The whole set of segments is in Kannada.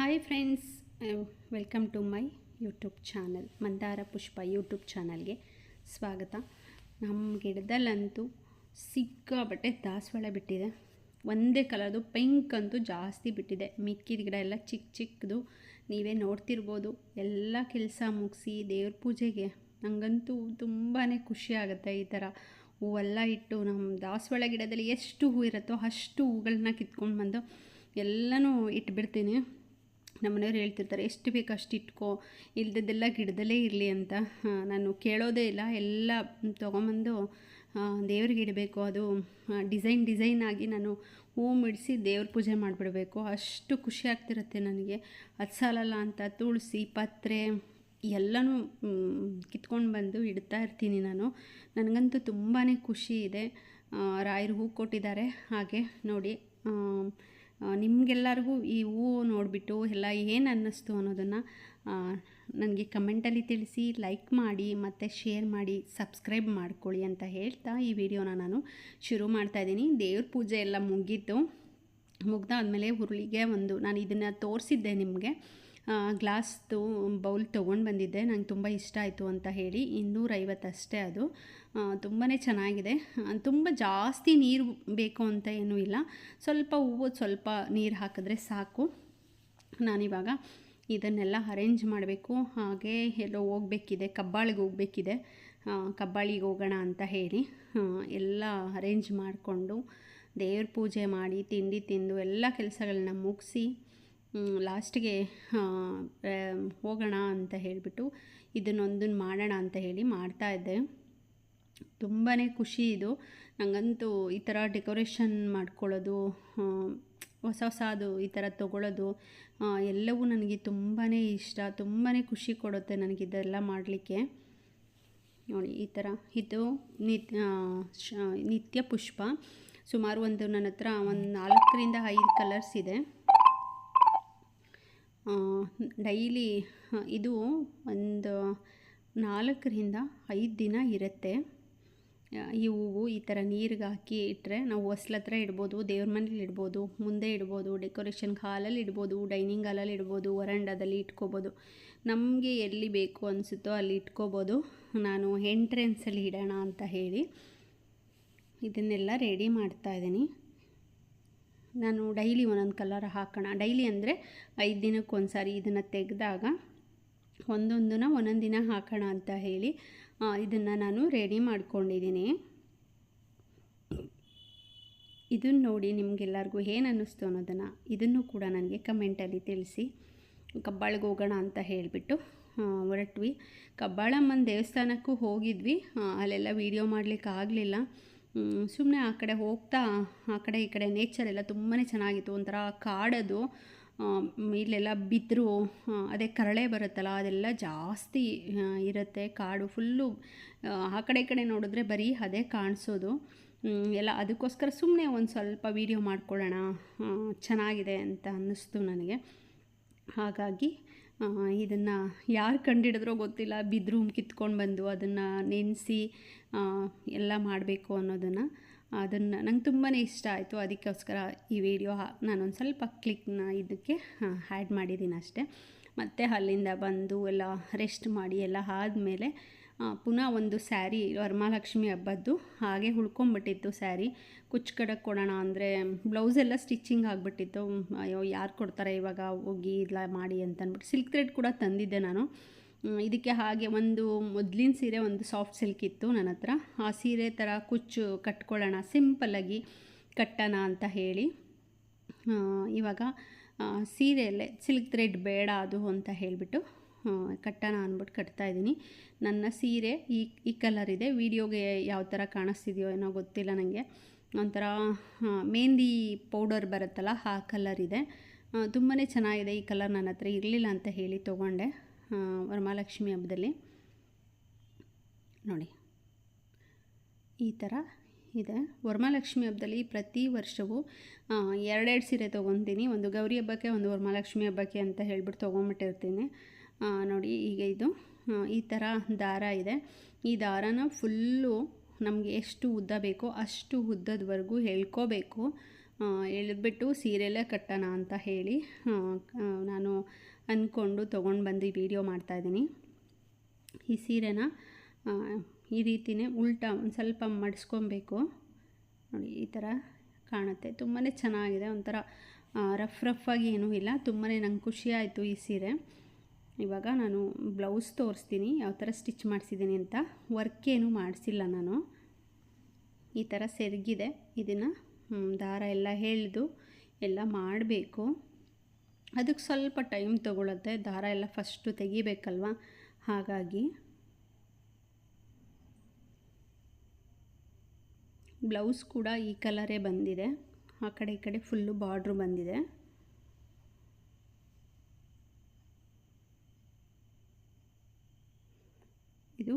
Hi friends welcome to my YouTube channel Mandara Pushpa YouTube ಚಾನಲ್ಗೆ ಸ್ವಾಗತ. ನಮ್ಮ ಗಿಡದಲ್ಲಂತೂ ಸಿಕ್ಕಾಬಟ್ಟೆ ದಾಸವಾಳ ಬಿಟ್ಟಿದೆ. ಒಂದೇ ಕಲರ್ದು ಪಿಂಕ್ ಅಂತೂ ಜಾಸ್ತಿ ಬಿಟ್ಟಿದೆ. ಮಿಕ್ಕಿದ ಗಿಡ ಎಲ್ಲ ಚಿಕ್ಕ ಚಿಕ್ಕದು ನೀವೇ ನೋಡ್ತಿರ್ಬೋದು. ಎಲ್ಲ ಕೆಲಸ ಮುಗಿಸಿ ದೇವ್ರ ಪೂಜೆಗೆ. ನನಗಂತೂ ತುಂಬಾ ಖುಷಿ ಆಗುತ್ತೆ ಈ ಥರ ಹೂವೆಲ್ಲ ಇಟ್ಟು ನಮ್ಮ ದಾಸವಾಳ ಗಿಡದಲ್ಲಿ ಎಷ್ಟು ಹೂ ಇರುತ್ತೋ ಅಷ್ಟು ಹೂಗಳನ್ನ ಕಿತ್ಕೊಂಡು ಬಂದು ಎಲ್ಲನೂ ಇಟ್ಬಿಡ್ತೀನಿ. ನಮ್ಮ ಮನೆಯವ್ರು ಹೇಳ್ತಿರ್ತಾರೆ, ಎಷ್ಟು ಬೇಕು ಅಷ್ಟು ಇಟ್ಕೋ, ಇಲ್ದದ್ದೆಲ್ಲ ಗಿಡದಲ್ಲೇ ಇರಲಿ ಅಂತ. ನಾನು ಕೇಳೋದೇ ಇಲ್ಲ, ಎಲ್ಲ ತೊಗೊಂಬಂದು ದೇವ್ರಿಗೆ ಇಡಬೇಕು. ಅದು ಡಿಸೈನ್ ಡಿಸೈನ್ ಆಗಿ ನಾನು ಹೂ ಮಿಡಿಸಿ ದೇವ್ರ ಪೂಜೆ ಮಾಡಿಬಿಡಬೇಕು. ಅಷ್ಟು ಖುಷಿ ಆಗ್ತಿರುತ್ತೆ ನನಗೆ. ಅದು ಸಾಲಲ್ಲ ಅಂತ ತುಳಸಿ, ಪತ್ರೆ, ಎಲ್ಲನೂ ಕಿತ್ಕೊಂಡು ಬಂದು ಇಡ್ತಾ ಇರ್ತೀನಿ ನಾನು. ನನಗಂತೂ ತುಂಬಾ ಖುಷಿ ಇದೆ. ರಾಯರು ಹೂ ಕೊಟ್ಟಿದ್ದಾರೆ, ಹಾಗೆ ನೋಡಿ. ನಿಮಗೆಲ್ಲರಿಗೂ ಈ ಹೂವು ನೋಡಿಬಿಟ್ಟು ಎಲ್ಲ ಏನು ಅನ್ನಿಸ್ತು ಅನ್ನೋದನ್ನು ನನಗೆ ಕಮೆಂಟಲ್ಲಿ ತಿಳಿಸಿ ಲೈಕ್ ಮಾಡಿ, ಮತ್ತು ಶೇರ್ ಮಾಡಿ ಸಬ್ಸ್ಕ್ರೈಬ್ ಮಾಡ್ಕೊಳ್ಳಿ ಅಂತ ಹೇಳ್ತಾ ಈ ವಿಡಿಯೋನ ನಾನು ಶುರು ಮಾಡ್ತಾಯಿದ್ದೀನಿ ದೇವ್ರ ಪೂಜೆ ಎಲ್ಲ ಮುಗೀತು. ಮುಗ್ದಾದ್ಮೇಲೆ ಹುರುಳಿಗೆ ಒಂದು ನಾನು ಇದನ್ನು ತೋರಿಸಿದ್ದೆ ನಿಮಗೆ. ಗ್ಲಾಸ್ದು ಬೌಲ್ ತೊಗೊಂಡು ಬಂದಿದ್ದೆ. ನಂಗೆ ತುಂಬ ಇಷ್ಟ ಆಯಿತು ಅಂತ ಹೇಳಿ. ಇನ್ನೂರೈವತ್ತು ಅಷ್ಟೇ ಅದು ತುಂಬಾ ಚೆನ್ನಾಗಿದೆ. ತುಂಬ ಜಾಸ್ತಿ ನೀರು ಬೇಕು ಅಂತ ಏನೂ ಇಲ್ಲ. ಸ್ವಲ್ಪ ಹೂವು, ಸ್ವಲ್ಪ ನೀರು ಹಾಕಿದ್ರೆ ಸಾಕು. ನಾನಿವಾಗ ಇದನ್ನೆಲ್ಲ ಅರೇಂಜ್ ಮಾಡಬೇಕು. ಹಾಗೆ ಎಲ್ಲೋ ಹೋಗ್ಬೇಕಿದೆ. ಕಬ್ಬಾಳಿಗೆ ಹೋಗ್ಬೇಕಿದೆ. ಕಬ್ಬಾಳಿಗೆ ಹೋಗೋಣ ಅಂತ ಹೇಳಿ ಎಲ್ಲ ಅರೇಂಜ್ ಮಾಡಿಕೊಂಡು ದೇವ್ರ ಪೂಜೆ ಮಾಡಿ, ತಿಂಡಿ ತಿಂದು ಎಲ್ಲ ಕೆಲಸಗಳನ್ನ ಮುಗಿಸಿ ಲಾಸ್ಟಿಗೆ ಹೋಗೋಣ ಅಂತ ಹೇಳಿಬಿಟ್ಟು ಇದನ್ನೊಂದನ್ನು ಮಾಡೋಣ ಅಂತ ಹೇಳಿ ಮಾಡ್ತಾಯಿದ್ದೆ ತುಂಬಾ ಖುಷಿ ಇದು. ನನಗಂತೂ ಈ ಥರ ಡೆಕೋರೇಷನ್ ಮಾಡ್ಕೊಳ್ಳೋದು ಹೊಸ ಹೊಸ ಹೊಸದು ಈ ಥರ ತೊಗೊಳ್ಳೋದು ಎಲ್ಲವೂ ನನಗೆ ತುಂಬಾ ಇಷ್ಟ. ತುಂಬಾ ಖುಷಿ ಕೊಡುತ್ತೆ ನನಗೆ ಇದೆಲ್ಲ ಮಾಡಲಿಕ್ಕೆ. ನೋಡಿ, ಈ ಥರ ಇದು ನಿತ್ಯ ಪುಷ್ಪ. ಸುಮಾರು ಒಂದು ನನ್ನ ಹತ್ರ ಒಂದು ನಾಲ್ಕರಿಂದ ಐದು ಕಲರ್ಸ್ ಇದೆ. ಡೈಲಿ ಇದು ಒಂದು ನಾಲ್ಕರಿಂದ ಐದು ದಿನ ಇರುತ್ತೆ. ಈ ಹೂವು ಈ ಥರ ನೀರಿಗೆ ಹಾಕಿ ಇಟ್ಟರೆ ನಾವು ಹೊಸ್ಲ ಹತ್ರ ಇಡ್ಬೋದು, ದೇವ್ರ ಮನೇಲಿ ಇಡ್ಬೋದು, ಮುಂದೆ ಇಡ್ಬೋದು, ಡೆಕೋರೇಷನ್ ಹಾಲಲ್ಲಿ ಇಡ್ಬೋದು, ಡೈನಿಂಗ್ ಹಾಲಲ್ಲಿ ಇಡ್ಬೋದು, ವರಂಡದಲ್ಲಿ ಇಟ್ಕೋಬೋದು. ನಮಗೆ ಎಲ್ಲಿ ಬೇಕು ಅನಿಸುತ್ತೋ ಅಲ್ಲಿ ಇಟ್ಕೋಬೋದು. ನಾನು ಎಂಟ್ರೆನ್ಸಲ್ಲಿ ಇಡೋಣ ಅಂತ ಹೇಳಿ ಇದನ್ನೆಲ್ಲ ರೆಡಿ ಮಾಡ್ತಾ ಇದ್ದೀನಿ. ನಾನು ಡೈಲಿ ಒಂದೊಂದು ಕಲರ್ ಹಾಕೋಣ. ಡೈಲಿ ಅಂದರೆ ಐದು ದಿನಕ್ಕೆ ಒಂದು ಸಾರಿ ಇದನ್ನು ತೆಗೆದಾಗ ಒಂದೊಂದನ್ನ ಒಂದೊಂದು ದಿನ ಹಾಕೋಣ ಅಂತ ಹೇಳಿ ಇದನ್ನು ನಾನು ರೆಡಿ ಮಾಡ್ಕೊಂಡಿದ್ದೀನಿ. ಇದನ್ನು ನೋಡಿ ನಿಮಗೆಲ್ಲರಿಗೂ ಏನು ಅನ್ನಿಸ್ತು ಅನ್ನೋದನ್ನು ಇದನ್ನು ಕೂಡ ನನಗೆ ಕಮೆಂಟಲ್ಲಿ ತಿಳಿಸಿ. ಕಬ್ಬಾಳಿಗೆ ಹೋಗೋಣ ಅಂತ ಹೇಳಿಬಿಟ್ಟು ಹೊರಟ್ವಿ. ಕಬ್ಬಾಳಮ್ಮನ ದೇವಸ್ಥಾನಕ್ಕೂ ಹೋಗಿದ್ವಿ. ಅಲ್ಲೆಲ್ಲ ವೀಡಿಯೋ ಮಾಡಲಿಕ್ಕೆ ಆಗಲಿಲ್ಲ ಸುಮ್ಮನೆ ಆ ಕಡೆ ಹೋಗ್ತಾ, ಆ ಕಡೆ ಈ ಕಡೆ ನೇಚರ್ ಎಲ್ಲ ತುಂಬಾ ಚೆನ್ನಾಗಿತ್ತು. ಒಂಥರ ಕಾಡದು ಇಲ್ಲೆಲ್ಲ ಬಿದ್ದರು ಅದೇ ಕರಳೆ ಬರುತ್ತಲ್ಲ, ಅದೆಲ್ಲ ಜಾಸ್ತಿ ಇರುತ್ತೆ ಕಾಡು ಫುಲ್ಲು ಆ ಕಡೆ ಈ ಕಡೆ ನೋಡಿದ್ರೆ ಬರೀ ಅದೇ ಕಾಣಿಸೋದು. ಎಲ್ಲ ಅದಕ್ಕೋಸ್ಕರ ಸುಮ್ಮನೆ ಒಂದು ಸ್ವಲ್ಪ ವೀಡಿಯೋ ಮಾಡ್ಕೊಳ್ಳೋಣ ಚೆನ್ನಾಗಿದೆ ಅಂತ ಅನ್ನಿಸ್ತು ನನಗೆ. ಹಾಗಾಗಿ ಇದನ್ನು ಯಾರು ಕಂಡಿಡಿದ್ರೋ ಗೊತ್ತಿಲ್ಲ. ಬಿದ್ರೂಮ್ ಕಿತ್ಕೊಂಡು ಬಂದು ಅದನ್ನು ನೆನೆಸಿ ಎಲ್ಲ ಮಾಡಬೇಕು ಅನ್ನೋದನ್ನು. ಅದನ್ನು ನಂಗೆ ತುಂಬಾ ಇಷ್ಟ ಆಯಿತು. ಅದಕ್ಕೋಸ್ಕರ ಈ ವಿಡಿಯೋ ನಾನೊಂದು ಸ್ವಲ್ಪ ಕ್ಲಿಕ್ನ ಇದಕ್ಕೆ ಆ್ಯಡ್ ಮಾಡಿದ್ದೀನಿ ಅಷ್ಟೇ ಮತ್ತು ಅಲ್ಲಿಂದ ಬಂದು ಎಲ್ಲ ರೆಸ್ಟ್ ಮಾಡಿ ಎಲ್ಲ ಆದಮೇಲೆ ಪುನಃ ಒಂದು ಸ್ಯಾರಿ, ವರಮಹಾಲಕ್ಷ್ಮಿ ಹಬ್ಬದ್ದು, ಹಾಗೆ ಉಳ್ಕೊಂಬಿಟ್ಟಿತ್ತು ಸ್ಯಾರಿ. ಕುಚ್ಕಡಕ್ಕೆ ಕೊಡೋಣ ಅಂದರೆ ಬ್ಲೌಸ್ ಎಲ್ಲ ಸ್ಟಿಚಿಂಗ್ ಆಗಿಬಿಟ್ಟಿತ್ತು. ಅಯ್ಯೋ, ಯಾರು ಕೊಡ್ತಾರೆ ಇವಾಗ? ಹೋಗಿ ಇಲ್ಲ, ಮಾಡಿ ಅಂತ ಅಂದ್ಬಿಟ್ಟು. ಸಿಲ್ಕ್ ಥ್ರೆಡ್ ಕೂಡ ತಂದಿದ್ದೆ ನಾನು. ಇದಕ್ಕೆ ಹಾಗೆ ಒಂದು ಮೊದಲಿನ ಸೀರೆ ಒಂದು ಸಾಫ್ಟ್ ಸಿಲ್ಕ್ ಇತ್ತು ನನ್ನ ಹತ್ರ. ಆ ಸೀರೆ ಥರ ಕುಚ್ಚು ಕಟ್ಕೊಳ್ಳೋಣ ಸಿಂಪಲ್ಲಾಗಿ ಕಟ್ಟೋಣ ಅಂತ ಹೇಳಿ. ಇವಾಗ ಸೀರೆಯಲ್ಲೇ, ಸಿಲ್ಕ್ ಥ್ರೆಡ್ ಬೇಡ ಅದು ಅಂತ ಹೇಳಿಬಿಟ್ಟು ಕಟ್ಟೋಣ ಅಂದ್ಬಿಟ್ಟು ಕಟ್ತಾ ಇದ್ದೀನಿ. ನನ್ನ ಸೀರೆ ಈ ಈ ಕಲರ್ ಇದೆ. ವಿಡಿಯೋಗೆ ಯಾವ ಥರ ಕಾಣಿಸ್ತಿದೆಯೋ ಏನೋ ಗೊತ್ತಿಲ್ಲ ನನಗೆ ಒಂಥರ ಮೆಹಂದಿ ಪೌಡರ್ ಬರುತ್ತಲ್ಲ ಆ ಕಲರ್ ಇದೆ. ತುಂಬಾ ಚೆನ್ನಾಗಿದೆ ಈ ಕಲರ್ ನನ್ನ ಹತ್ರ. ಇರಲಿಲ್ಲ ಅಂತ ಹೇಳಿ ತೊಗೊಂಡೆ. ವರಮಹಾಲಕ್ಷ್ಮಿ ಹಬ್ಬದಲ್ಲಿ. ನೋಡಿ. ಈ ಥರ ಇದೆ. ವರಮಹಾಲಕ್ಷ್ಮಿ ಹಬ್ಬದಲ್ಲಿ ಪ್ರತಿ ವರ್ಷವೂ ಎರಡೆರಡು ಸೀರೆ ತೊಗೊತೀನಿ. ಒಂದು ಗೌರಿ ಹಬ್ಬಕ್ಕೆ, ಒಂದು ವರಮಹಾಲಕ್ಷ್ಮಿ ಹಬ್ಬಕ್ಕೆ ಅಂತ ಹೇಳ್ಬಿಟ್ಟು ತೊಗೊಂಬಿಟ್ಟಿರ್ತೀನಿ. ನೋಡಿ, ಈಗ ಇದು ಈ ಥರ ದಾರ ಇದೆ. ಈ ದಾರನ ಫುಲ್ಲು ನಮಗೆ ಎಷ್ಟು ಉದ್ದ ಬೇಕೋ ಅಷ್ಟು ಉದ್ದದವರೆಗೂ ಹೇಳ್ಕೋಬೇಕು. ಎಳೆದ್ಬಿಟ್ಟು ಸೀರೆಲೇ ಕಟ್ಟೋಣ ಅಂತ ಹೇಳಿ ನಾನು ಅಂದ್ಕೊಂಡು ತೊಗೊಂಡು ಬಂದು ವಿಡಿಯೋ ಮಾಡ್ತಾಯಿದ್ದೀನಿ ಈ ಸೀರೆನ ಈ ರೀತಿನೇ ಉಲ್ಟಾ ಒಂದು ಸ್ವಲ್ಪ ಮಡಿಸ್ಕೊಬೇಕು. ನೋಡಿ, ಈ ಥರ ಕಾಣುತ್ತೆ. ತುಂಬಾ ಚೆನ್ನಾಗಿದೆ. ಒಂಥರ ರಫ್ ರಫ್ ಆಗಿ ಏನೂ ಇಲ್ಲ. ತುಂಬಾ ನಂಗೆ ಖುಷಿ ಆಯಿತು ಈ ಸೀರೆ. ಇವಾಗ ನಾನು ಬ್ಲೌಸ್ ತೋರಿಸ್ತೀನಿ, ಯಾವ ಥರ ಸ್ಟಿಚ್ ಮಾಡಿಸಿದ್ದೀನಿ ಅಂತ. ವರ್ಕ್ ಏನೂ ಮಾಡಿಸಿಲ್ಲ ನಾನು. ಈ ಥರ ಸೆರಗಿದೆ. ಇದನ್ನು ದಾರ ಎಲ್ಲ ಹೇಳಿದು ಎಲ್ಲ ಮಾಡಬೇಕು. ಅದಕ್ಕೆ ಸ್ವಲ್ಪ ಟೈಮ್ ತೊಗೊಳುತ್ತೆ. ದಾರ ಎಲ್ಲ ಫಸ್ಟು ತೆಗಿಬೇಕಲ್ವ? ಹಾಗಾಗಿ. ಬ್ಲೌಸ್ ಕೂಡ ಈ ಕಲರೇ ಬಂದಿದೆ. ಆ ಕಡೆ ಈ ಕಡೆ ಫುಲ್ಲು ಬಾರ್ಡ್ರು ಬಂದಿದೆ ಇದು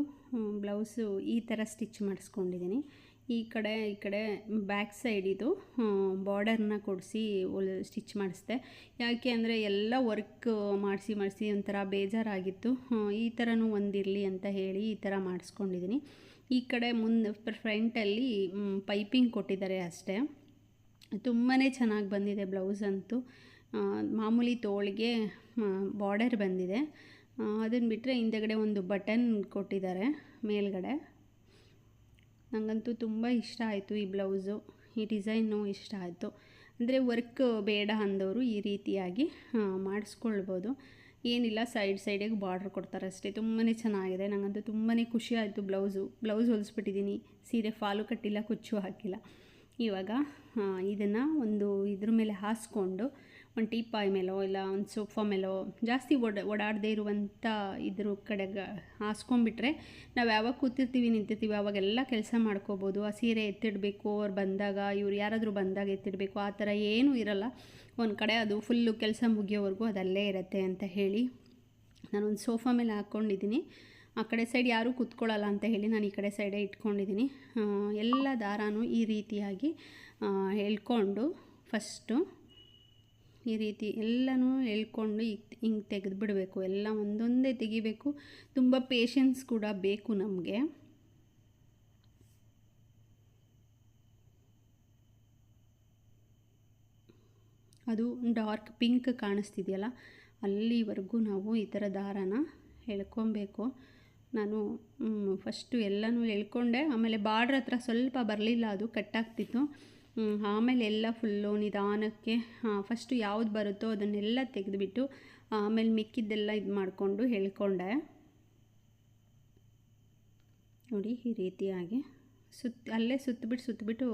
ಬ್ಲೌಸು ಈ ಥರ ಸ್ಟಿಚ್ ಮಾಡಿಸ್ಕೊಂಡಿದ್ದೀನಿ. ಈ ಕಡೆ ಈ ಕಡೆ ಬ್ಯಾಕ್ ಸೈಡ್ ಇದು ಬಾರ್ಡರ್ನ ಕೊಡಿಸಿ ಸ್ಟಿಚ್ ಮಾಡಿಸ್ದೆ. ಯಾಕೆ ಅಂದರೆ ಎಲ್ಲ ವರ್ಕ್ ಮಾಡಿಸಿ ಮಾಡಿಸಿ ಒಂಥರ ಬೇಜಾರಾಗಿತ್ತು. ಈ ಥರನೂ ಒಂದಿರಲಿ ಅಂತ ಹೇಳಿ ಈ ಥರ ಮಾಡಿಸ್ಕೊಂಡಿದ್ದೀನಿ. ಈ ಕಡೆ ಮುಂದೆ, ಫ್ರಂಟಲ್ಲಿ ಪೈಪಿಂಗ್ ಕೊಟ್ಟಿದ್ದಾರೆ ಅಷ್ಟೇ. ತುಂಬಾ ಚೆನ್ನಾಗಿ ಬಂದಿದೆ ಬ್ಲೌಸ್ ಅಂತೂ. ಮಾಮೂಲಿ ತೋಳಿಗೆ ಬಾರ್ಡರ್ ಬಂದಿದೆ. ಅದನ್ನು ಬಿಟ್ಟರೆ ಹಿಂದೆಗಡೆ ಒಂದು ಬಟನ್ ಕೊಟ್ಟಿದ್ದಾರೆ, ಮೇಲ್ಗಡೆ. ನನಗಂತೂ ತುಂಬ ಇಷ್ಟ ಆಯಿತು ಈ ಬ್ಲೌಸು. ಈ ಡಿಸೈನು ಇಷ್ಟ ಆಯಿತು. ಅಂದರೆ ವರ್ಕ್ ಬೇಡ ಅಂದವರು ಈ ರೀತಿಯಾಗಿ ಮಾಡಿಸ್ಕೊಳ್ಬೋದು. ಏನಿಲ್ಲ, ಸೈಡ್ ಸೈಡಿಗೆ ಬಾರ್ಡ್ರ್ ಕೊಡ್ತಾರೆ ಅಷ್ಟೇ. ತುಂಬಾ ಚೆನ್ನಾಗಿದೆ. ನನಗಂತೂ ತುಂಬಾ ಖುಷಿ ಆಯಿತು ಬ್ಲೌಸು. ಬ್ಲೌಸ್ ಹೊಲಿಸ್ಬಿಟ್ಟಿದ್ದೀನಿ ಸೀರೆ ಫಾಲು ಕಟ್ಟಿಲ್ಲ, ಕುಚ್ಚು ಹಾಕಿಲ್ಲ. ಇವಾಗ ಇದನ್ನು ಒಂದು ಇದ್ರ ಮೇಲೆ ಹಾಸ್ಕೊಂಡು ಒಂದು ಟೀಪಾಯ್ ಮೇಲೋ ಇಲ್ಲ ಒಂದು ಸೋಫಾ ಮೇಲೋ ಜಾಸ್ತಿ ಓಡ, ಓಡಾಡದೇ ಇರುವಂಥ ಇದ್ರ ಕಡೆಗೆ ಹಾಸ್ಕೊಂಡ್ಬಿಟ್ರೆ ನಾವು ಯಾವಾಗ ಕೂತಿರ್ತೀವಿ, ನಿಂತಿರ್ತೀವಿ, ಅವಾಗೆಲ್ಲ ಕೆಲಸ ಮಾಡ್ಕೋಬೋದು. ಆ ಸೀರೆ ಎತ್ತಿಡಬೇಕು, ಅವ್ರು ಬಂದಾಗ, ಇವ್ರು ಯಾರಾದರೂ ಬಂದಾಗ ಎತ್ತಿಡಬೇಕು. ಆ ಥರ ಏನೂ ಇರಲ್ಲ. ಒಂದು ಕಡೆ ಅದು ಫುಲ್ಲು ಕೆಲಸ ಮುಗಿಯೋವರೆಗೂ ಅದಲ್ಲೇ ಇರುತ್ತೆ ಅಂತ ಹೇಳಿ ನಾನು ಒಂದು ಸೋಫಾ ಮೇಲೆ ಹಾಕ್ಕೊಂಡಿದ್ದೀನಿ ಆ ಕಡೆ ಸೈಡ್ ಯಾರೂ ಕೂತ್ಕೊಳ್ಳಲ್ಲ ಅಂತ ಹೇಳಿ ನಾನು ಈ ಕಡೆ ಸೈಡೇ ಇಟ್ಕೊಂಡಿದ್ದೀನಿ. ಎಲ್ಲ ದಾರಾನು ಈ ರೀತಿಯಾಗಿ ಹೇಳ್ಕೊಂಡು ಫಸ್ಟು ಈ ರೀತಿ ಎಲ್ಲನೂ ಎಳ್ಕೊಂಡು ಈಗ ಹಿಂಗೆ ತೆಗೆದು ಬಿಡಬೇಕು. ಎಲ್ಲ ಒಂದೊಂದೇ ತೆಗಿಬೇಕು. ತುಂಬ ಪೇಷನ್ಸ್ ಕೂಡ ಬೇಕು ನಮಗೆ. ಅದು ಡಾರ್ಕ್ ಪಿಂಕ್ ಕಾಣಿಸ್ತಿದೆಯಲ್ಲ, ಅಲ್ಲಿವರೆಗೂ ನಾವು ಈ ಥರ ದಾರಾನ ಎಳ್ಕೊಬೇಕು. ನಾನು ಫಸ್ಟು ಎಲ್ಲನೂ ಎಳ್ಕೊಂಡೆ. ಆಮೇಲೆ ಬಾರ್ಡ್ರ್ ಹತ್ರ ಸ್ವಲ್ಪ ಬರಲಿಲ್ಲ, ಅದು ಕಟ್ಟಾಗ್ತಿತ್ತು ಆಮೇಲೆ ಎಲ್ಲ ಫುಲ್ಲು ನಿಧಾನಕ್ಕೆ ಫಸ್ಟು ಯಾವ್ದು ಬರುತ್ತೋ ಅದನ್ನೆಲ್ಲ ತೆಗೆದುಬಿಟ್ಟು, ಆಮೇಲೆ ಮಿಕ್ಕಿದ್ದೆಲ್ಲ ಇದು ಮಾಡಿಕೊಂಡು ಹೇಳ್ಕೊಂಡೆ. ನೋಡಿ, ಈ ರೀತಿಯಾಗಿ ಸುತ್ತ ಅಲ್ಲೇ ಸುತ್ತಬಿಟ್ಟು ಸುತ್ತಬಿಟ್ಟು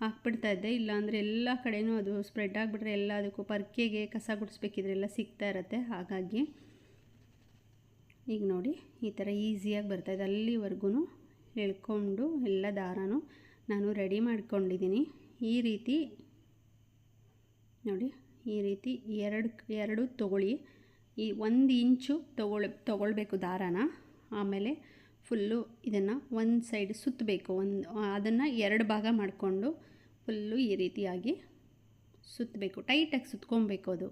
ಹಾಕ್ಬಿಡ್ತಾ ಇದ್ದೆ. ಇಲ್ಲಾಂದರೆ ಎಲ್ಲ ಕಡೆಯೂ ಅದು ಸ್ಪ್ರೆಡ್ ಆಗಿಬಿಟ್ರೆ ಎಲ್ಲ ಅದಕ್ಕೂ ಪರ್ಕೆಗೆ ಕಸ ಗುಡಿಸ್ಬೇಕಿದ್ರೆ ಎಲ್ಲ ಸಿಗ್ತಾ ಇರುತ್ತೆ. ಹಾಗಾಗಿ ಈಗ ನೋಡಿ, ಈ ಥರ ಈಸಿಯಾಗಿ ಇದೆ. ಅಲ್ಲಿವರೆಗೂ ಹೇಳ್ಕೊಂಡು ಎಲ್ಲ ದಾರನೂ ನಾನು ರೆಡಿ ಮಾಡ್ಕೊಂಡಿದ್ದೀನಿ. ಈ ರೀತಿ ನೋಡಿ, ಈ ರೀತಿ ಎರಡು ಎರಡು ತೊಗೊಳ್ಳಿ. ಈ ಒಂದು ಇಂಚು ತಗೊಳ್, ತಗೊಳ್ಬೇಕು ದಾರಾನ. ಆಮೇಲೆ ಫುಲ್ಲು ಇದನ್ನು ಒಂದು ಸೈಡ್ ಸುತ್ತಬೇಕು ಒಂದು, ಅದನ್ನು ಎರಡು ಭಾಗ ಮಾಡಿಕೊಂಡು ಫುಲ್ಲು ಈ ರೀತಿಯಾಗಿ ಸುತ್ತಬೇಕು ಟೈಟಾಗಿ ಸುತ್ಕೊಬೇಕು ಅದು.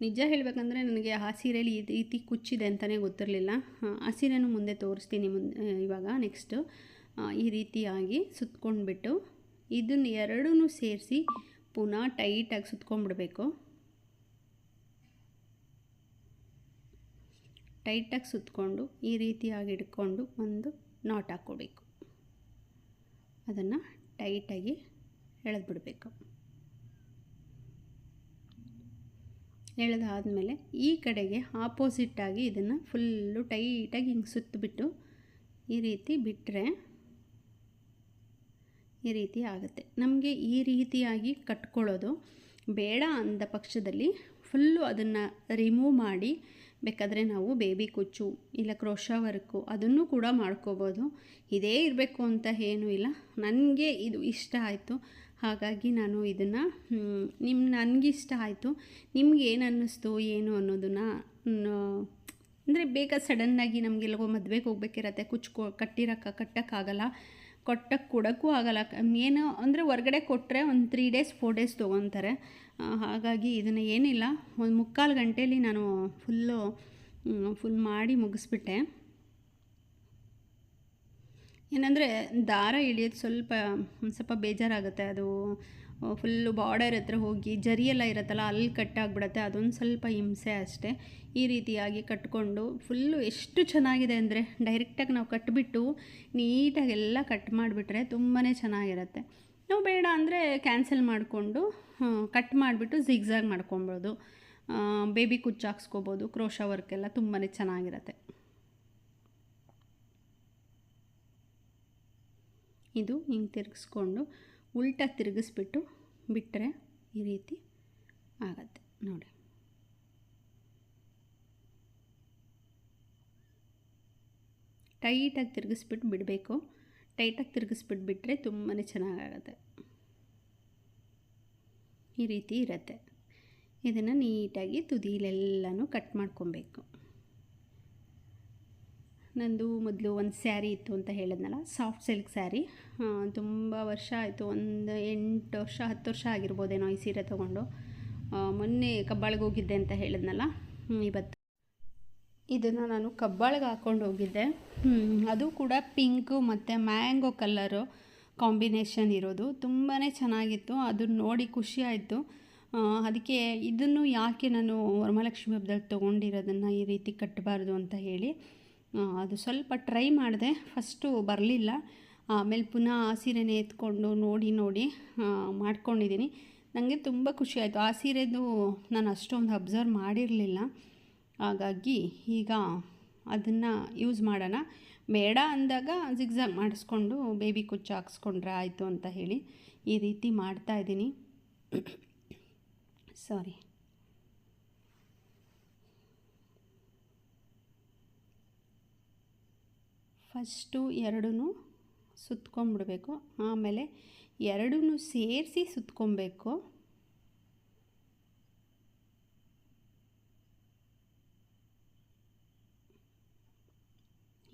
ನಿಜ ಹೇಳಬೇಕಂದ್ರೆ ನನಗೆ ಆ ಸೀರೆಯಲ್ಲಿ ಈ ರೀತಿ ಕುಚ್ಚಿದೆ ಅಂತಲೇ ಗೊತ್ತಿರಲಿಲ್ಲ. ಆ ಸೀರೆನೂ ಮುಂದೆ ತೋರಿಸ್ತೀನಿ ಮುಂದೆ, ಇವಾಗ ನೆಕ್ಸ್ಟು ಈ ರೀತಿಯಾಗಿ ಸುತ್ಕೊಂಡ್ಬಿಟ್ಟು ಇದನ್ನು ಎರಡೂ ಸೇರಿಸಿ ಪುನಃ ಟೈಟಾಗಿ ಸುತ್ಕೊಂಡ್ಬಿಡ್ಬೇಕು. ಟೈಟಾಗಿ ಸುತ್ಕೊಂಡು ಈ ರೀತಿಯಾಗಿ ಹಿಡ್ಕೊಂಡು ಒಂದು ನಾಟ್ ಹಾಕ್ಕೋಬೇಕು. ಅದನ್ನು ಟೈಟಾಗಿ ಎಳೆದ್ಬಿಡಬೇಕು. ಎಳೆದಾದಮೇಲೆ ಈ ಕಡೆಗೆ ಆಪೋಸಿಟ್ಟಾಗಿ ಇದನ್ನು ಫುಲ್ಲು ಟೈಟಾಗಿ ಹಿಂಗೆ ಸುತ್ತಬಿಟ್ಟು ಈ ರೀತಿ ಬಿಟ್ಟರೆ ಈ ರೀತಿ ಆಗುತ್ತೆ. ನಮಗೆ ಈ ರೀತಿಯಾಗಿ ಕಟ್ಕೊಳ್ಳೋದು ಬೇಡ ಅಂದ ಪಕ್ಷದಲ್ಲಿ ಫುಲ್ಲು ಅದನ್ನು ರಿಮೂವ್ ಮಾಡಿ, ಬೇಕಾದರೆ ನಾವು ಬೇಬಿ ಕುಚ್ಚು ಇಲ್ಲ ಕ್ರೋಶ ವರ್ಕು ಅದನ್ನು ಕೂಡ ಮಾಡ್ಕೋಬೋದು. ಇದೇ ಇರಬೇಕು ಅಂತ ಏನೂ ಇಲ್ಲ. ನನಗೆ ಇದು ಇಷ್ಟ ಆಯಿತು. ಹಾಗಾಗಿ ನಾನು ಇದನ್ನು ನಿಮ್ಮ ನನಗಿಷ್ಟ ಆಯಿತು. ನಿಮ್ಗೆ ಏನು ಅನ್ನಿಸ್ತು, ಏನು ಅನ್ನೋದನ್ನು ಅಂದರೆ ಬೇಗ ಸಡನ್ನಾಗಿ ನಮಗೆಲ್ಲಗೋ ಮದುವೆಗೆ ಹೋಗ್ಬೇಕಿರತ್ತೆ, ಕುಚ್ಕೊ, ಕಟ್ಟಿರೋಕ್ಕೆ, ಕಟ್ಟೋಕ್ಕಾಗಲ್ಲ. ಕೊಟ್ಟಕ್ಕೆ ಕೊಡೋಕ್ಕೂ ಆಗಲ್ಲ. ಏನು ಅಂದರೆ ಹೊರ್ಗಡೆ ಕೊಟ್ಟರೆ ಒಂದು ತ್ರೀ ಡೇಸ್ ಫೋರ್ ಡೇಸ್ ತೊಗೊತಾರೆ. ಹಾಗಾಗಿ ಇದನ್ನು ಏನಿಲ್ಲ. ಒಂದು ಮುಕ್ಕಾಲು ಗಂಟೆಯಲ್ಲಿ ನಾನು ಫುಲ್ಲು ಫುಲ್ ಮಾಡಿ ಮುಗಿಸ್ಬಿಟ್ಟೆ. ಏನಂದರೆ ದಾರ ಇಳಿಯೋದು ಸ್ವಲ್ಪ, ಒಂದು ಸ್ವಲ್ಪ ಬೇಜಾರಾಗುತ್ತೆ. ಅದು ಫುಲ್ಲು ಬಾರ್ಡರ್ ಹತ್ರ ಹೋಗಿ ಜರಿ ಎಲ್ಲ ಇರುತ್ತಲ್ಲ, ಅಲ್ಲಿ ಕಟ್ಟಾಗ್ಬಿಡತ್ತೆ. ಅದೊಂದು ಸ್ವಲ್ಪ ಹಿಂಸೆ ಅಷ್ಟೇ. ಈ ರೀತಿಯಾಗಿ ಕಟ್ಕೊಂಡು ಫುಲ್ಲು ಎಷ್ಟು ಚೆನ್ನಾಗಿದೆ ಅಂದರೆ ಡೈರೆಕ್ಟಾಗಿ ನಾವು ಕಟ್ಬಿಟ್ಟು ನೀಟಾಗಿ ಎಲ್ಲ ಕಟ್ ಮಾಡಿಬಿಟ್ರೆ ತುಂಬಾ ಚೆನ್ನಾಗಿರುತ್ತೆ. ನಾವು ಬೇಡ ಅಂದರೆ ಕ್ಯಾನ್ಸಲ್ ಮಾಡಿಕೊಂಡು ಕಟ್ ಮಾಡಿಬಿಟ್ಟು ಝಿಗ್ಝಾಗ್ ಮಾಡ್ಕೊಬೋದು. ಬೇಬಿ ಕುಚ್ಚು ಹಾಕ್ಸ್ಕೊಬೋದು. ಕ್ರೋಶ ವರ್ಕ್ ಎಲ್ಲ ತುಂಬಾ ಚೆನ್ನಾಗಿರುತ್ತೆ. ಇದು ಹಿಂಗೆ ತಿರುಗಿಸ್ಕೊಂಡು ಉಲ್ಟಾ ತಿರುಗಿಸ್ಬಿಟ್ಟು ಬಿಟ್ಟರೆ ಈ ರೀತಿ ಆಗತ್ತೆ. ನೋಡಿ. ಟೈಟಾಗಿ ತಿರುಗಿಸ್ಬಿಟ್ಟು ಬಿಡಬೇಕು. ಟೈಟಾಗಿ ತಿರುಗಿಸ್ಬಿಟ್ಟು ಬಿಟ್ಟರೆ ತುಂಬಾ ಚೆನ್ನಾಗಾಗತ್ತೆ. ಈ ರೀತಿ ಇರುತ್ತೆ. ಇದನ್ನು ನೀಟಾಗಿ ತುದಿಲೆಲ್ಲನೂ ಕಟ್ ಮಾಡ್ಕೊಬೇಕು. ನಂದು ಮೊದಲು ಒಂದು ಸ್ಯಾರಿ ಇತ್ತು ಅಂತ ಹೇಳಿದ್ನಲ್ಲ ಸಾಫ್ಟ್ ಸಿಲ್ಕ್ ಸ್ಯಾರಿ. ತುಂಬ ವರ್ಷ ಆಯಿತು, ಒಂದು ಎಂಟು ವರ್ಷ, ಹತ್ತು ವರ್ಷ ಆಗಿರ್ಬೋದೇನೋ ಈ ಸೀರೆ ತೊಗೊಂಡು. ಮೊನ್ನೆ ಕಬ್ಬಾಳಿಗೆ ಹೋಗಿದ್ದೆ ಅಂತ ಹೇಳಿದ್ನಲ್ಲ ಇವತ್ತು. ಇದನ್ನು ನಾನು ಕಬ್ಬಾಳಿಗೆ ಹಾಕ್ಕೊಂಡು ಹೋಗಿದ್ದೆ. ಅದು ಕೂಡ ಪಿಂಕು ಮತ್ತು ಮ್ಯಾಂಗೋ ಕಲ್ಲರು ಕಾಂಬಿನೇಷನ್ ಇರೋದು. ತುಂಬಾ ಚೆನ್ನಾಗಿತ್ತು ಅದನ್ನು ನೋಡಿ ಖುಷಿ ಆಯಿತು. ಅದಕ್ಕೆ ಇದನ್ನು ಯಾಕೆ ನಾನು ವರಮಹಾಲಕ್ಷ್ಮಿ ಹಬ್ಬದಲ್ಲಿ ತೊಗೊಂಡಿರೋದನ್ನು ಈ ರೀತಿ ಕಟ್ಟಬಾರ್ದು ಅಂತ ಹೇಳಿ ಅದು ಸ್ವಲ್ಪ ಟ್ರೈ ಮಾಡಿದೆ ಫಸ್ಟು ಬರಲಿಲ್ಲ. ಆಮೇಲೆ ಪುನಃ ಆ ಸೀರೆನೇ ಎತ್ಕೊಂಡು ನೋಡಿ ನೋಡಿ ಮಾಡ್ಕೊಂಡಿದ್ದೀನಿ ನನಗೆ ತುಂಬ ಖುಷಿ ಆಯಿತು. ಆ ಸೀರೆದು ನಾನು ಅಷ್ಟೊಂದು ಅಬ್ಸರ್ವ್ ಮಾಡಿರಲಿಲ್ಲ. ಹಾಗಾಗಿ ಈಗ ಅದನ್ನು ಯೂಸ್ ಮಾಡೋಣ. ಬೇಡ ಅಂದಾಗ ಜಿಗ್ಜಾಗ್ ಮಾಡಿಸ್ಕೊಂಡು ಬೇಬಿ ಕುಚ್ಚು ಹಾಕ್ಸ್ಕೊಂಡ್ರೆ ಆಯಿತು ಅಂತ ಹೇಳಿ ಈ ರೀತಿ ಮಾಡ್ತಾಯಿದ್ದೀನಿ ಸಾರಿ ಫಸ್ಟು ಎರಡೂ ಸುತ್ಕೊಂಡ್ಬಿಡ್ಬೇಕು. ಆಮೇಲೆ ಎರಡೂ ಸೇರಿಸಿ ಸುತ್ಕೊಬೇಕು.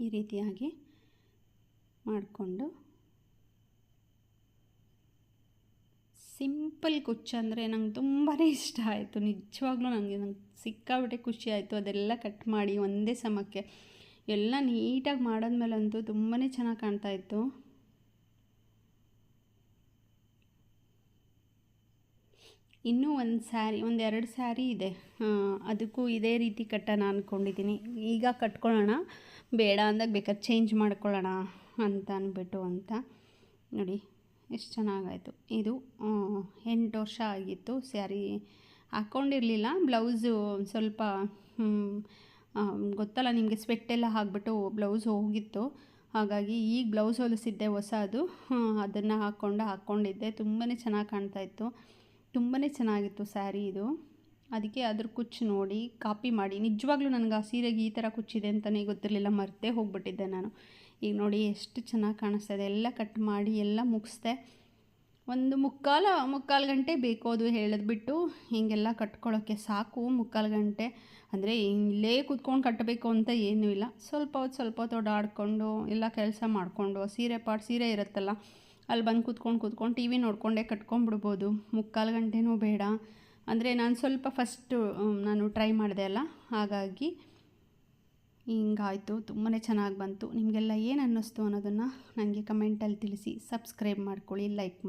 ಈ ರೀತಿಯಾಗಿ ಮಾಡಿಕೊಂಡು ಸಿಂಪಲ್ ಕುಚ್ಚು ಅಂದರೆ ನಂಗೆ ತುಂಬಾ ಇಷ್ಟ ಆಯಿತು. ನಿಜವಾಗ್ಲೂ ನನಗೆ ನಂಗೆ ಸಿಕ್ಕಾಬಿಟ್ಟೆ ಖುಷಿ ಆಯಿತು. ಅದೆಲ್ಲ ಕಟ್ ಮಾಡಿ ಒಂದೇ ಸಮಕ್ಕೆ ಎಲ್ಲ ನೀಟಾಗಿ ಮಾಡಿದ್ಮೇಲಂತೂ ತುಂಬಾ ಚೆನ್ನಾಗಿ ಕಾಣ್ತಾಯಿತ್ತು ಇನ್ನೂ ಒಂದು ಸ್ಯಾರಿ, ಒಂದು ಎರಡು ಸ್ಯಾರಿ ಇದೆ. ಅದಕ್ಕೂ ಇದೇ ರೀತಿ ಕಟ್ಟೋಣ ಅಂದ್ಕೊಂಡಿದ್ದೀನಿ ಈಗ ಕಟ್ಕೊಳ್ಳೋಣ. ಬೇಡ ಅಂದಾಗ ಬೇಕಾದ್ರೆ ಚೇಂಜ್ ಮಾಡ್ಕೊಳ್ಳೋಣ ಅಂತ ಅಂದ್ಬಿಟ್ಟು ಅಂತ. ನೋಡಿ, ಎಷ್ಟು ಚೆನ್ನಾಗಾಯಿತು. ಇದು ಎಂಟು ವರ್ಷ ಆಗಿತ್ತು ಸ್ಯಾರಿ ಹಾಕ್ಕೊಂಡಿರಲಿಲ್ಲ. ಬ್ಲೌಸು ಸ್ವಲ್ಪ ಗೊತ್ತಲ್ಲ, ನಿಮಗೆ ಸ್ವೆಟ್ಟೆಲ್ಲ ಹಾಕ್ಬಿಟ್ಟು ಬ್ಲೌಸ್ ಹೋಗಿತ್ತು. ಹಾಗಾಗಿ ಈಗ ಬ್ಲೌಸ್ ಹೊಲಿಸಿದ್ದೆ ಹೊಸದು. ಅದನ್ನು ಹಾಕ್ಕೊಂಡು ಹಾಕ್ಕೊಂಡಿದ್ದೆ ತುಂಬಾ ಚೆನ್ನಾಗಿ ಕಾಣ್ತಾ ಇತ್ತು. ತುಂಬಾ ಚೆನ್ನಾಗಿತ್ತು ಸ್ಯಾರಿ ಇದು. ಅದಕ್ಕೆ ಅದ್ರ ಕುಚ್ಚು ನೋಡಿ, ಕಾಪಿ ಮಾಡಿ. ನಿಜವಾಗ್ಲೂ ನನಗೆ ಆ ಸೀರೆಗೆ ಈ ಥರ ಕುಚ್ಚಿದೆ ಅಂತಲೇ ಗೊತ್ತಿರಲಿಲ್ಲ. ಮರ್ತೇ ಹೋಗ್ಬಿಟ್ಟಿದ್ದೆ ನಾನು. ಈಗ ನೋಡಿ, ಎಷ್ಟು ಚೆನ್ನಾಗಿ ಕಾಣಿಸ್ತಾ ಇದೆ. ಎಲ್ಲ ಕಟ್ ಮಾಡಿ, ಎಲ್ಲ ಮುಗಿಸ್ದೆ. ಒಂದು ಮುಕ್ಕಾಲು ಮುಕ್ಕಾಲು ಗಂಟೆ ಬೇಕು ಅದು ಹೇಳಿದ್ಬಿಟ್ಟು ಹೀಗೆಲ್ಲ ಕಟ್ಕೊಳ್ಳೋಕ್ಕೆ ಸಾಕು, ಮುಕ್ಕಾಲು ಗಂಟೆ. ಅಂದರೆ ಇಲ್ಲೇ ಕೂತ್ಕೊಂಡು ಕಟ್ಟಬೇಕು ಅಂತ ಏನೂ ಇಲ್ಲ. ಸ್ವಲ್ಪ ಹೊತ್ತು ಸ್ವಲ್ಪ ಹೊತ್ತು ಓಡಾಡಿಕೊಂಡು ಎಲ್ಲ ಕೆಲಸ ಮಾಡಿಕೊಂಡು, ಸೀರೆ ಪಾಟ್, ಸೀರೆ ಇರುತ್ತಲ್ಲ, ಅಲ್ಲಿ ಬಂದು ಕೂತ್ಕೊಂಡು ಕೂತ್ಕೊಂಡು ಟಿ ವಿ ನೋಡಿಕೊಂಡೇ ಕಟ್ಕೊಂಡ್ಬಿಡ್ಬೋದು. ಮುಕ್ಕಾಲು ಗಂಟೆನೂ ಬೇಡ. ಅಂದರೆ ನಾನು ಸ್ವಲ್ಪ ಫಸ್ಟು ನಾನು ಟ್ರೈ ಮಾಡಿದೆ ಅಲ್ಲ, ಹಾಗಾಗಿ ಹಿಂಗಾಯಿತು. ತುಂಬಾ ಚೆನ್ನಾಗಿ ಬಂತು. ನಿಮಗೆಲ್ಲ ಏನು ಅನ್ನಿಸ್ತು ಅನ್ನೋದನ್ನು ನನಗೆ ಕಮೆಂಟಲ್ಲಿ ತಿಳಿಸಿ. ಸಬ್ಸ್ಕ್ರೈಬ್ ಮಾಡ್ಕೊಳ್ಳಿ ಲೈಕ್ ಮಾಡಿ.